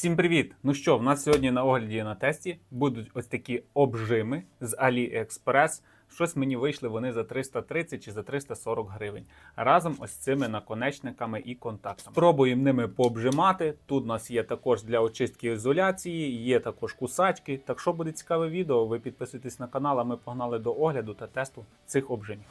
Всім привіт! Ну що, в нас сьогодні на огляді на тесті будуть ось такі обжими з AliExpress. Щось мені вийшли вони за 330 чи за 340 гривень. Разом ось цими наконечниками і контактами. Спробуємо ними пообжимати. Тут у нас є також для очистки ізоляції, є також кусачки. Так що буде цікаве відео, ви підписуйтесь на канал, а ми погнали до огляду та тесту цих обжимів.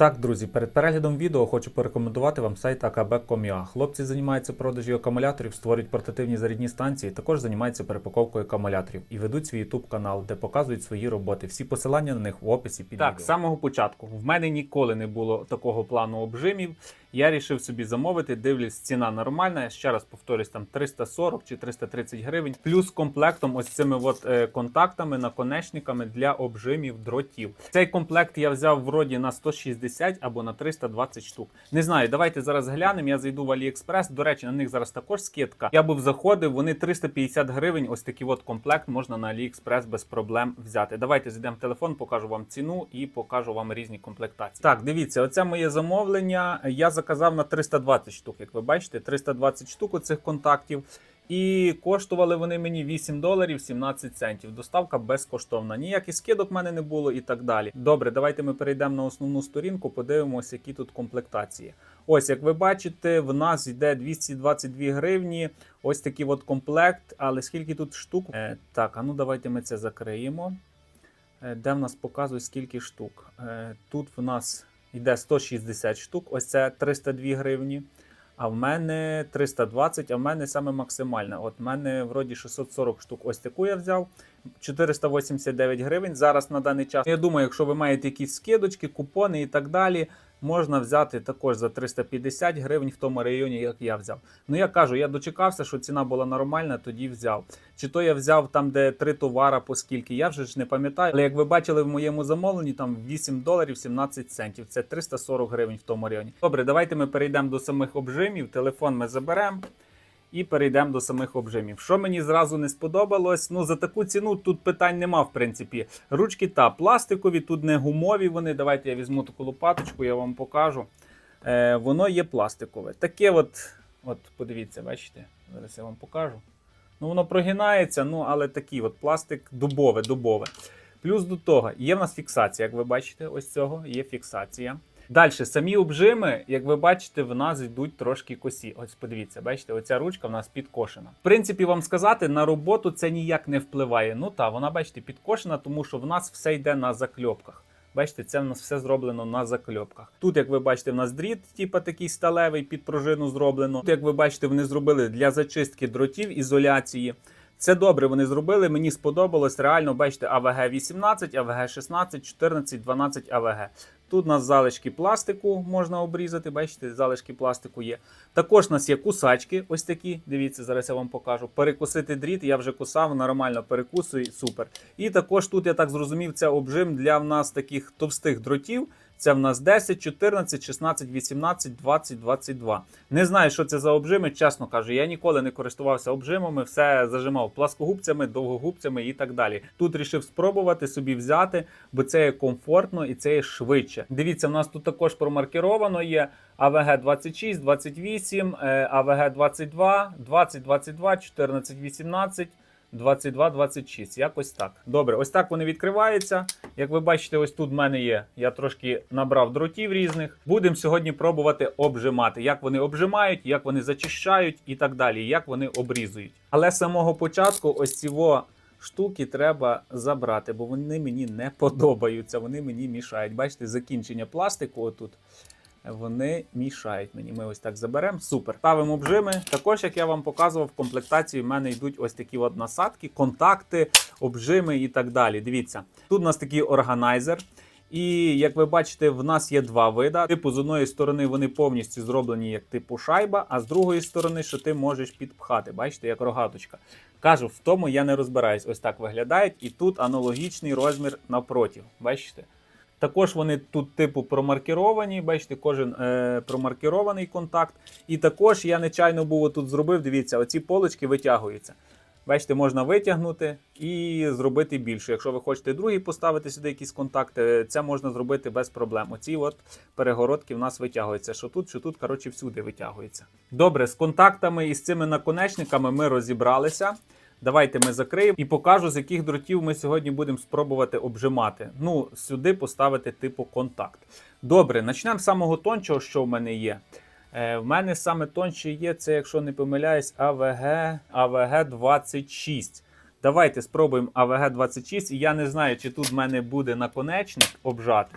Так, друзі, перед переглядом відео хочу порекомендувати вам сайт akb.com.ua. Хлопці займаються продажі акумуляторів, створюють портативні зарядні станції, також займаються перепаковкою акумуляторів і ведуть свій YouTube канал, де показують свої роботи. Всі посилання на них в описі під так, відео. з самого початку. В мене ніколи не було такого плану обжимів. Я рішив собі замовити. Дивлюсь, ціна нормальна. Я ще раз повторюсь, там 340 чи 330 гривень. Плюс комплектом ось цими от е, контактами, наконечниками для обжимів дротів. Цей комплект я взяв вроді на 160 або на 320 штук. Не знаю, давайте зараз глянемо. Я зайду в AliExpress. До речі, на них зараз також скидка. Я був заходив, вони 350 гривень. Ось такий от комплект можна на AliExpress без проблем взяти. Давайте зайдемо в телефон, покажу вам ціну і покажу вам різні комплектації. Так, дивіться, оце моє замовлення. Я заказав на 320 штук. Як ви бачите, 320 штук цих контактів. І коштували вони мені 8 доларів 17 центів. Доставка безкоштовна. Ніяких скидок в мене не було і так далі. Добре, давайте ми перейдемо на основну сторінку, подивимося, які тут комплектації. Ось, як ви бачите, в нас йде 222 гривні. Ось такий от комплект. Але скільки тут штук? Е, так, а ну давайте ми це закриємо. Е, де в нас показує скільки штук? Е, тут в нас йде 160 штук, ось це 302 гривні. А в мене 320, а в мене саме максимальне. От в мене вроді 640 штук. Ось таку я взяв. 489 гривень зараз на даний час. Я думаю, якщо ви маєте якісь скидочки, купони і так далі, можна взяти також за 350 гривень в тому районі, як я взяв. Ну я кажу, я дочекався, що ціна була нормальна, тоді взяв. Чи то я взяв там, де три товара, по скільки, я вже ж не пам'ятаю. Але як ви бачили в моєму замовленні, там 8 доларів 17 центів. Це 340 гривень в тому районі. Добре, давайте ми перейдемо до самих обжимів. Телефон ми заберемо. І перейдемо до самих обжимів. Що мені зразу не сподобалось, ну за таку ціну тут питань нема, в принципі. Ручки та пластикові, тут не гумові вони. Давайте я візьму таку лопаточку, я вам покажу. Е, Воно є пластикове. Таке от, от подивіться, бачите, зараз я вам покажу. Ну, воно прогинається, ну, але такий от пластик дубове, дубове. Плюс до того, є в нас фіксація, як ви бачите, ось цього є фіксація. Далі, самі обжими, як ви бачите, в нас йдуть трошки косі. Ось подивіться, бачите, оця ручка в нас підкошена. В принципі, вам сказати, на роботу це ніяк не впливає. Ну та вона, бачите, підкошена, тому що в нас все йде на закльопках. Бачите, це в нас все зроблено на закльопках. Тут, як ви бачите, в нас дріт, типа такий сталевий під пружину зроблено. Тут, як ви бачите, вони зробили для зачистки дротів ізоляції. Це добре вони зробили. Мені сподобалось. Реально, бачите, АВГ 18, АВГ 16, 14, 12 АВГ. Тут у нас залишки пластику можна обрізати. Бачите, залишки пластику є. Також у нас є кусачки, ось такі. Дивіться, зараз я вам покажу. Перекусити дріт, я вже кусав, нормально перекусую, супер. І також тут, я так зрозумів, це обжим для в нас таких товстих дротів. Це в нас 10, 14, 16, 18, 20, 22. Не знаю, що це за обжими, чесно кажу. Я ніколи не користувався обжимами, все зажимав пласкогубцями, довгогубцями і так далі. Тут рішив спробувати собі взяти, бо це є комфортно і це є швидше. Дивіться, в нас тут також промаркіровано є АВГ 26, 28, е, АВГ 22, 20, 22, 14, 18. 22-26, якось так. Добре, ось так вони відкриваються. Як ви бачите, ось тут в мене є. Я трошки набрав дротів різних. Будемо сьогодні пробувати обжимати, як вони обжимають, як вони зачищають і так далі, як вони обрізують. Але з самого початку ось ціво штуки треба забрати, бо вони мені не подобаються, вони мені мішають. Бачите, закінчення пластику отут. Вони мішають мені. Ми ось так заберемо. Супер. Ставимо обжими. Також, як я вам показував, в комплектації в мене йдуть ось такі от насадки, контакти, обжими і так далі. Дивіться, тут у нас такий органайзер. І як ви бачите, в нас є два вида. Типу, з одної сторони вони повністю зроблені як типу шайба, а з другої сторони, що ти можеш підпхати. Бачите, як рогаточка. Кажу, в тому я не розбираюсь. Ось так виглядають. І тут аналогічний розмір напротив. Бачите? Також вони тут, типу, промаркеровані. Бачите, кожен е, промаркерований контакт. І також я нечайно був тут зробив. Дивіться, оці полочки витягуються. Бачите, можна витягнути і зробити більше. Якщо ви хочете другий поставити сюди якісь контакти, це можна зробити без проблем. Оці от перегородки в нас витягуються. Що тут, що тут, коротше, всюди витягується. Добре, з контактами і з цими наконечниками ми розібралися. Давайте ми закриємо і покажу, з яких дротів ми сьогодні будемо спробувати обжимати. Ну, сюди поставити типу контакт. Добре, почнемо з самого тончого, що в мене є. Е, в мене саме тонче є, це, якщо не помиляюсь, AVG, AVG 26. Давайте спробуємо AVG 26. І я не знаю, чи тут в мене буде наконечник обжати.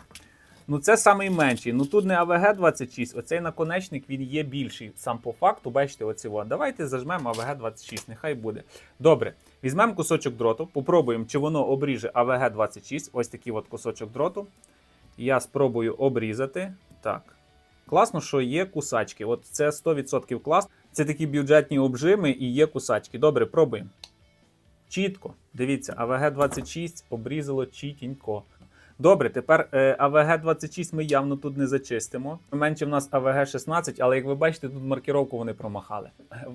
Ну, це самий менший. Ну тут не AVG 26, оцей наконечник він є більший. Сам по факту, бачите, оці от. Давайте зажмемо AVG 26, нехай буде. Добре, візьмемо кусочок дроту, попробуємо, чи воно обріже AVG 26. Ось такий от кусочок дроту. Я спробую обрізати. Так. Класно, що є кусачки. От це 100% клас. Це такі бюджетні обжими і є кусачки. Добре, пробуємо. Чітко. Дивіться, AVG 26 обрізало чітенько. Добре, тепер е, AVG 26 ми явно тут не зачистимо. Менше в нас AVG 16, але як ви бачите, тут маркіровку вони промахали.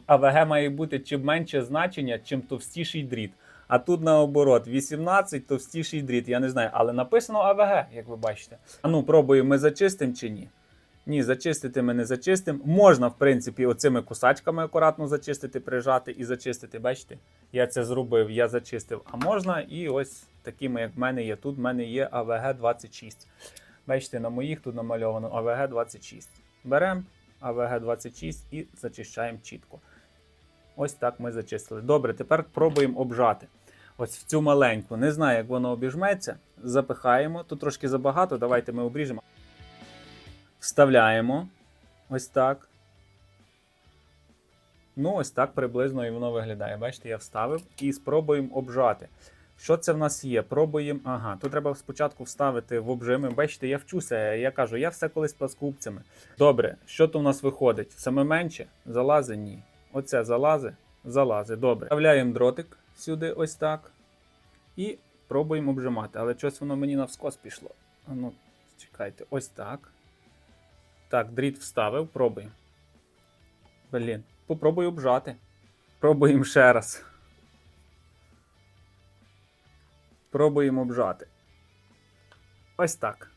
AVG має бути чим менше значення, чим товстіший дріт. А тут наоборот, 18 товстіший дріт. Я не знаю, але написано AVG, як ви бачите. А ну, пробуємо, ми зачистимо чи ні. Ні, зачистити ми не зачистимо. Можна, в принципі, оцими кусачками акуратно зачистити, прижати і зачистити. Бачите? Я це зробив, я зачистив. А можна і ось такими, як в мене є. Тут в мене є AVG 26. Бачите, на моїх тут намальовано AVG 26. Беремо AVG 26 і зачищаємо чітко. Ось так ми зачистили. Добре, тепер пробуємо обжати. Ось в цю маленьку. Не знаю, як воно обіжметься. Запихаємо. Тут трошки забагато. Давайте ми обріжемо. Вставляємо. Ось так. Ну, ось так приблизно і воно виглядає. Бачите, я вставив і спробуємо обжати. Що це в нас є? Пробуємо. Ага, тут треба спочатку вставити в обжими. Бачите, я вчуся, я кажу, я все колись пласкупцями. Добре, що то в нас виходить? Саме менше? Залази? Ні. Оце залази, залази. Добре. Вставляємо дротик сюди, ось так. І пробуємо обжимати. Але щось воно мені навскос пішло. Ну, чекайте, ось так. Так, дріт вставив, пробуємо. Блін, попробую обжати. Пробуємо ще раз. Пробуємо обжати. Ось так.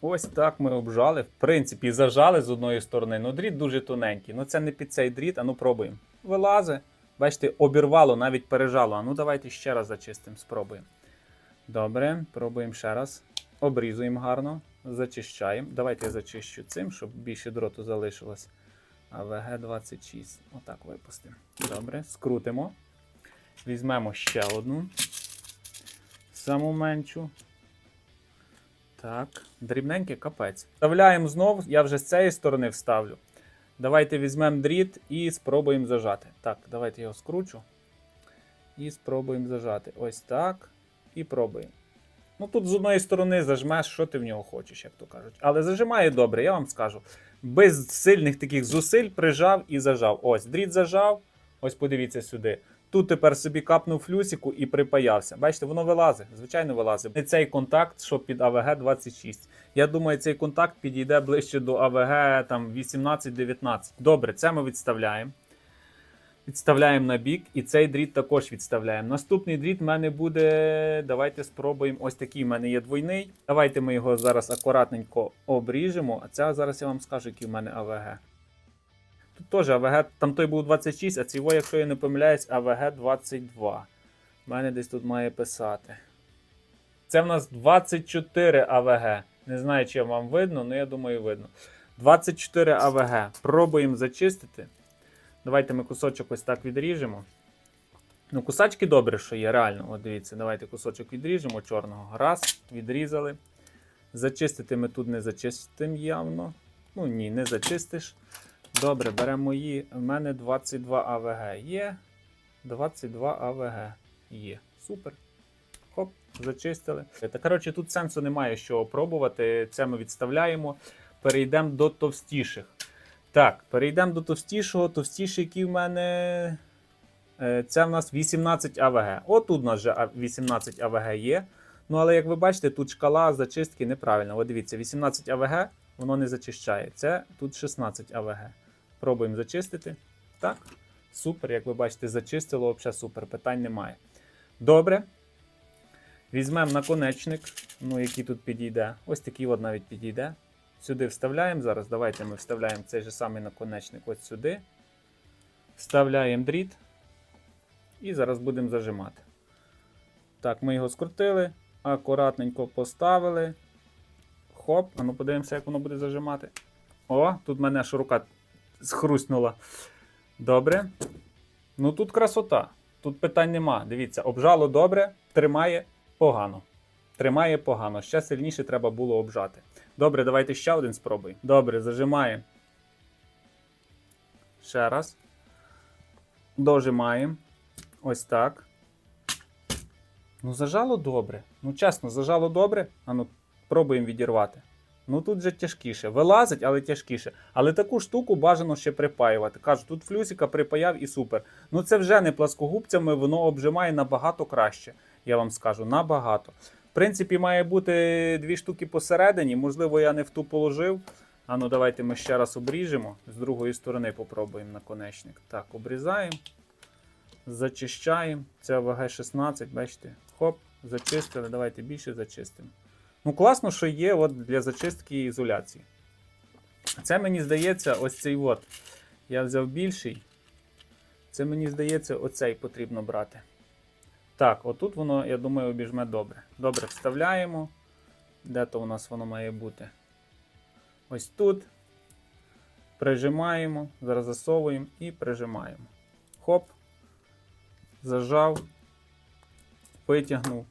Ось так ми обжали. В принципі, зажали з одної сторони. Ну, дріт дуже тоненький. Ну, це не під цей дріт, а ну пробуємо. Вилази. Бачите, обірвало, навіть пережало. А ну давайте ще раз зачистимо, спробуємо. Добре, пробуємо ще раз. Обрізуємо гарно, зачищаємо. Давайте я зачищу цим, щоб більше дроту залишилось. АВГ 26. Отак випустимо. Добре, скрутимо. Візьмемо ще одну. Саму меншу. Так, дрібненький капець. Вставляємо знову, я вже з цієї сторони вставлю. Давайте візьмемо дріт і спробуємо зажати. Так, давайте його скручу. І спробуємо зажати. Ось так. І пробуємо. Ну тут з одної сторони зажмеш, що ти в нього хочеш, як то кажуть. Але зажимає добре, я вам скажу. Без сильних таких зусиль прижав і зажав. Ось, дріт зажав. Ось подивіться сюди. Тут тепер собі капнув флюсику і припаявся. Бачите, воно вилазить, звичайно, вилазить. Не цей контакт, що під АВГ 26. Я думаю, цей контакт підійде ближче до АВГ там 18-19. Добре, це ми відставляємо. Відставляємо на бік, і цей дріт також відставляємо. Наступний дріт в мене буде. Давайте спробуємо. Ось такий в мене є двойний. Давайте ми його зараз акуратненько обріжемо. А це зараз я вам скажу, який в мене АВГ. Тут теж АВГ, там той був 26, а цього, якщо я не помиляюсь, АВГ 22. У мене десь тут має писати. Це в нас 24 АВГ. Не знаю, чи вам видно, але я думаю, видно. 24 АВГ. Пробуємо зачистити. Давайте ми кусочок ось так відріжемо. Ну, кусачки добре, що є, реально. От дивіться, давайте кусочок відріжемо чорного. Раз, відрізали. Зачистити ми тут не зачистимо явно. Ну ні, не зачистиш. Добре, беремо мої. У мене 22 АВГ є. 22 АВГ є. Супер. Хоп, зачистили. Та коротше, тут сенсу немає що пробувати. Це ми відставляємо. Перейдемо до товстіших. Так, перейдемо до товстішого. Товстіший, який в мене. е, Це в нас 18 АВГ. Отут у нас вже 18 АВГ є. Ну, але як ви бачите, тут шкала зачистки неправильна. От дивіться, 18 АВГ, воно не зачищає. Це тут 16 АВГ. Пробуємо зачистити. Так. Супер, як ви бачите, зачистило взагалі супер, питань немає. Добре. Візьмемо наконечник, ну, який тут підійде. Ось такий от навіть підійде. Сюди вставляємо зараз. Давайте ми вставляємо цей же самий наконечник ось сюди. Вставляємо дріт. І зараз будемо зажимати. Так, ми його скрутили, акуратненько поставили. Хоп, а ну подивимося, як воно буде зажимати. О, тут мене аж рука схрустнула. Добре. Ну тут красота. Тут питань нема. Дивіться, обжало добре, тримає погано. Тримає погано. Ще сильніше треба було обжати. Добре, давайте ще один спробуємо. Добре, зажимаємо. Ще раз. Дожимаємо. Ось так. Ну, зажало добре. Ну, чесно, зажало добре. А ну, пробуємо відірвати. Ну тут же тяжкіше. Вилазить, але тяжкіше. Але таку штуку бажано ще припаювати. Кажу, тут флюсика припаяв і супер. Ну це вже не пласкогубцями, воно обжимає набагато краще. Я вам скажу, набагато. В принципі, має бути дві штуки посередині. Можливо, я не в ту положив. А ну давайте ми ще раз обріжемо. З другої сторони попробуємо наконечник. Так, обрізаємо. Зачищаємо. Це ВГ-16, бачите? Хоп, зачистили. Давайте більше зачистимо. Ну, класно, що є от для зачистки і ізоляції. Це мені здається, ось цей от. Я взяв більший. Це мені здається, оцей потрібно брати. Так, отут воно, я думаю, обіжме добре. Добре, вставляємо. Де то у нас воно має бути? Ось тут. Прижимаємо, зараз засовуємо і прижимаємо. Хоп. Зажав. Витягнув.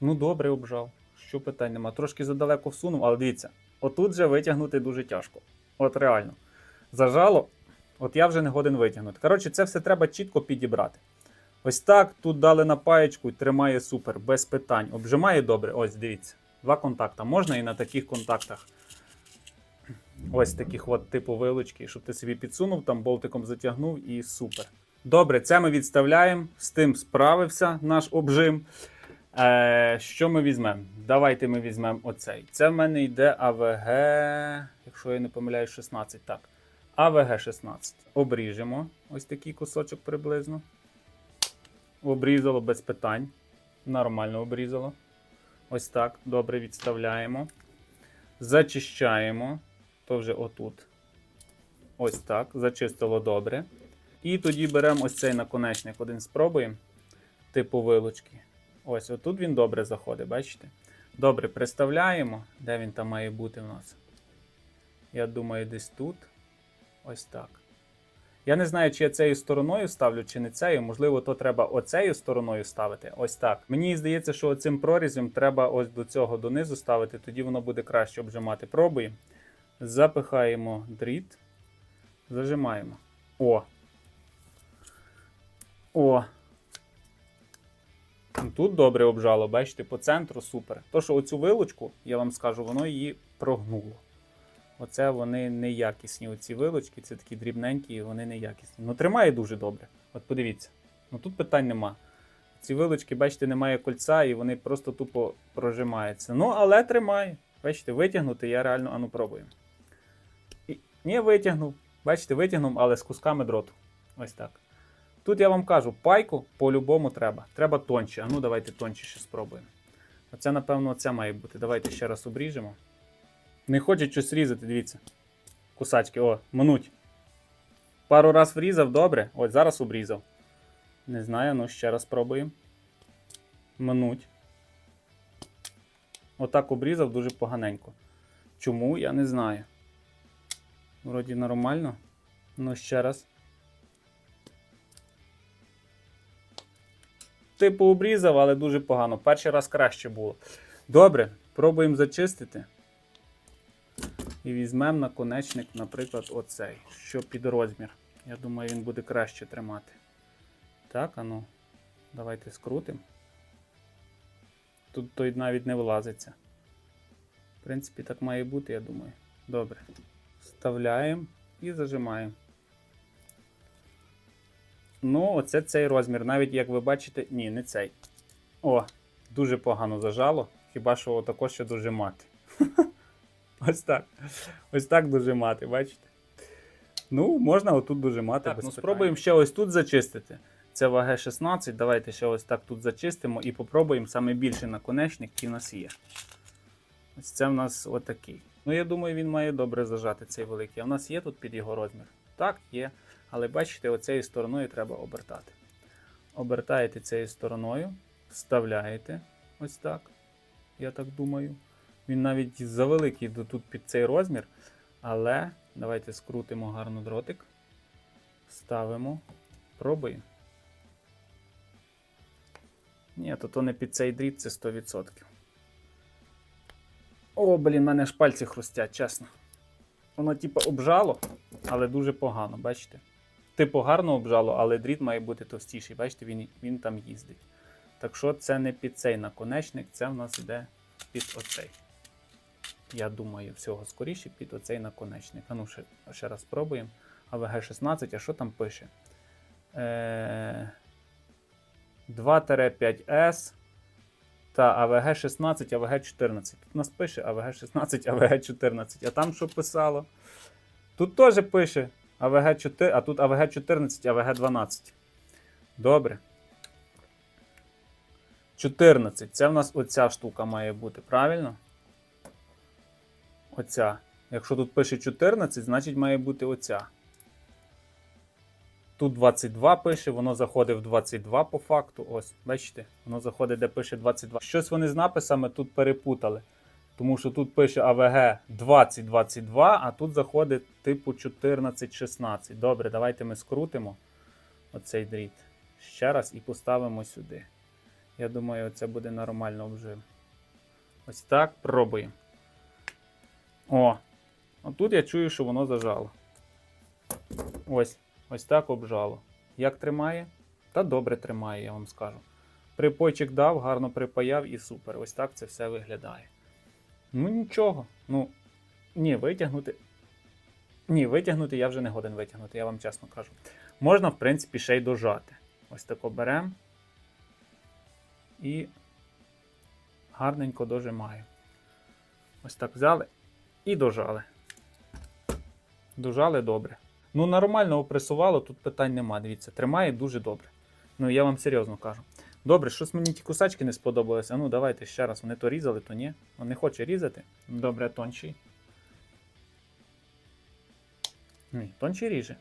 Ну, добре обжав. Що питань нема. Трошки задалеко всунув, але дивіться, отут же витягнути дуже тяжко. От реально. Зажало, от я вже не годен витягнути. Коротше, це все треба чітко підібрати. Ось так, тут дали на паєчку, тримає супер, без питань. Обжимає добре. Ось, дивіться. Два контакта. Можна і на таких контактах. Ось таких от типу вилочки, щоб ти собі підсунув, там болтиком затягнув і супер. Добре, це ми відставляємо. З тим справився наш обжим. Е, що ми візьмемо? Давайте ми візьмемо оцей. Це в мене йде АВГ, якщо я не помиляю, 16. Так. АВГ 16. Обріжемо ось такий кусочок приблизно. Обрізало без питань. Нормально обрізало. Ось так. Добре відставляємо. Зачищаємо. То вже отут. Ось так. Зачистило добре. І тоді беремо ось цей наконечник. Один спробуємо. Типу вилочки. Ось, отут він добре заходить, бачите? Добре, приставляємо, де він там має бути в нас. Я думаю, десь тут. Ось так. Я не знаю, чи я цією стороною ставлю, чи не цією. Можливо, то треба оцею стороною ставити. Ось так. Мені здається, що цим прорізом треба ось до цього донизу ставити, тоді воно буде краще обжимати. Пробуємо. Запихаємо дріт. Зажимаємо. О. О. Тут добре обжало, бачите, по центру супер. То, що оцю вилочку, я вам скажу, воно її прогнуло. Оце вони неякісні. Оці вилочки, це такі дрібненькі, і вони неякісні. Ну, тримає дуже добре. От подивіться. Ну тут питань нема. Ці вилочки, бачите, немає кольця, і вони просто тупо прожимаються. Ну, але тримає. Бачите, витягнути я реально ану пробую. І, ні, витягнув. Бачите, витягнув, але з кусками дроту. Ось так. Тут я вам кажу, пайку по-любому треба. Треба тонче. А ну давайте тонче ще спробуємо. Оце, напевно, це має бути. Давайте ще раз обріжемо. Не хочуть щось різати, дивіться. Кусачки, о, минуть. Пару раз врізав, добре. Ось зараз обрізав. Не знаю, ну ще раз спробуємо. Минуть. Отак обрізав дуже поганенько. Чому? Я не знаю. Вроді нормально. Ну, ще раз. Типу обрізав, але дуже погано. Перший раз краще було. Добре, пробуємо зачистити. І візьмемо наконечник, наприклад, оцей, що під розмір. Я думаю, він буде краще тримати. Так, а ну, давайте скрутимо. Тут той навіть не влазиться. В принципі, так має бути, я думаю. Добре. Вставляємо і зажимаємо. Ну, оце цей розмір. Навіть як ви бачите, ні, не цей. О, дуже погано зажало. Хіба що також ще дожимати. Ось так. Ось так дожимати, бачите? Ну, можна отут дожимати. Так, без ну, питань. спробуємо ще ось тут зачистити. Це ваге 16. Давайте ще ось так тут зачистимо і попробуємо саме більший наконечник, який в нас є. Ось це в нас отакий. Ну, я думаю, він має добре зажати цей великий. А в нас є тут під його розмір? Так, є. Але бачите, оцією стороною треба обертати. Обертаєте цією стороною, вставляєте ось так. Я так думаю. Він навіть завеликий тут під цей розмір. Але давайте скрутимо гарно дротик. Ставимо. Пробуємо. Ні, то то не під цей дріт, це 100%. О, блін, мене ж пальці хрустять, чесно. Воно, типу, обжало, але дуже погано, бачите? Типу гарно обжало, але дріт має бути товстіший. Бачите, він, він там їздить. Так що це не під цей наконечник, це в нас йде під оцей. Я думаю, всього скоріше під оцей наконечник. А ну ще, ще раз спробуємо. АВГ 16, а що там пише? Е, 2-5С та АВГ 16, АВГ 14. Тут нас пише АВГ 16, АВГ 14. А там що писало? Тут теж пише АВГ 4, а тут АВГ 14, АВГ 12. Добре. 14. Це в нас оця штука має бути, правильно? Оця. Якщо тут пише 14, значить має бути оця. Тут 22 пише, воно заходить в 22 по факту. Ось, бачите, воно заходить, де пише 22. Щось вони з написами тут перепутали. Тому що тут пише АВГ 2022, а тут заходить типу 1416. Добре, давайте ми скрутимо оцей дріт ще раз і поставимо сюди. Я думаю, це буде нормально обжив. Ось так пробуємо. О! Тут я чую, що воно зажало. Ось, ось так обжало. Як тримає? Та добре тримає, я вам скажу. Припойчик дав, гарно припаяв і супер. Ось так це все виглядає. Ну нічого. Ну, ні, витягнути. Ні, витягнути я вже не годен витягнути, я вам чесно кажу. Можна, в принципі, ще й дожати. Ось тако беремо і гарненько дожимаю. Ось так взяли і дожали. Дожали добре. Ну, нормально опресувало, тут питань нема. Дивіться, тримає дуже добре. Ну, я вам серйозно кажу. Добре, щось мені ті кусачки не сподобалися. Ну, давайте ще раз. Вони то різали, то ні. Он не хоче різати. Добре, тонший. Ні, тонший ріже.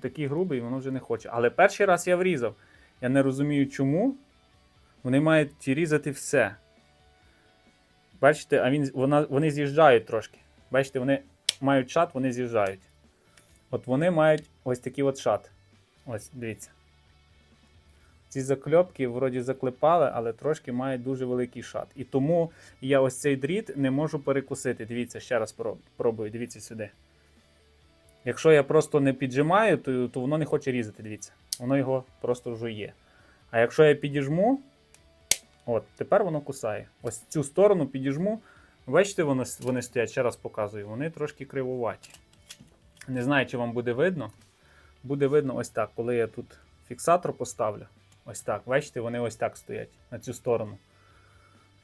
Такий грубий, воно вже не хоче. Але перший раз я врізав. Я не розумію, чому. Вони мають різати все. Бачите, а він, вона, вони з'їжджають трошки. Бачите, вони мають шат, вони з'їжджають. От вони мають ось такий от шат. Ось, дивіться. Ці закльопки вроді заклепали, але трошки мають дуже великий шат. І тому я ось цей дріт не можу перекусити. Дивіться, ще раз пробую, дивіться сюди. Якщо я просто не піджимаю, то, то воно не хоче різати, дивіться. Воно його просто жує. А якщо я підіжму, от, тепер воно кусає. Ось цю сторону підіжму. Бачите, вони, вони стоять, ще раз показую, вони трошки кривуваті. Не знаю, чи вам буде видно. Буде видно ось так, коли я тут фіксатор поставлю. Ось так. Бачите, вони ось так стоять на цю сторону.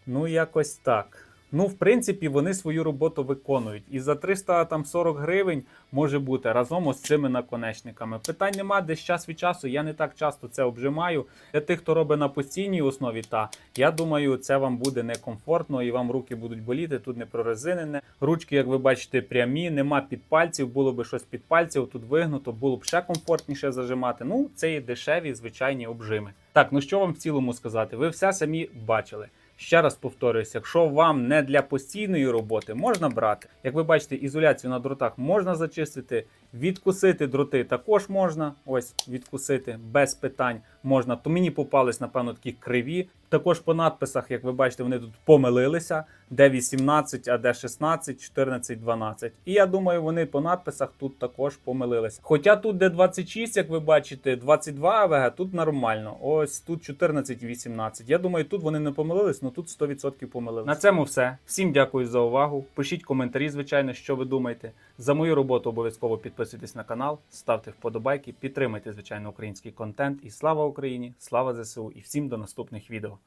Ну, якось так. Ну, в принципі, вони свою роботу виконують. І за 340 гривень може бути разом ось цими наконечниками. Питань нема, десь час від часу. Я не так часто це обжимаю. Для тих, хто робить на постійній основі, та я думаю, це вам буде некомфортно і вам руки будуть боліти. Тут не прорезинене. Ручки, як ви бачите, прямі, нема під пальців. Було би щось під пальців, тут вигнуто, було б ще комфортніше зажимати. Ну, це є дешеві звичайні обжими. Так, ну що вам в цілому сказати? Ви все самі бачили. Ще раз повторююсь, якщо вам не для постійної роботи, можна брати. Як ви бачите, ізоляцію на дротах можна зачистити, відкусити дроти також можна. Ось відкусити без питань можна. То мені попались, напевно, такі криві. Також по надписах, як ви бачите, вони тут помилилися. Де 18, а де 16, 14, 12. І я думаю, вони по надписах тут також помилилися. Хоча тут де 26, як ви бачите, 22 АВГ, тут нормально. Ось тут 14, 18. Я думаю, тут вони не помилились, але тут 100% помилились. На цьому все. Всім дякую за увагу. Пишіть коментарі, звичайно, що ви думаєте. За мою роботу обов'язково підписуйтесь на канал, ставте вподобайки, підтримайте, звичайно, український контент. І слава Україні! Слава ЗСУ! І всім до наступних відео.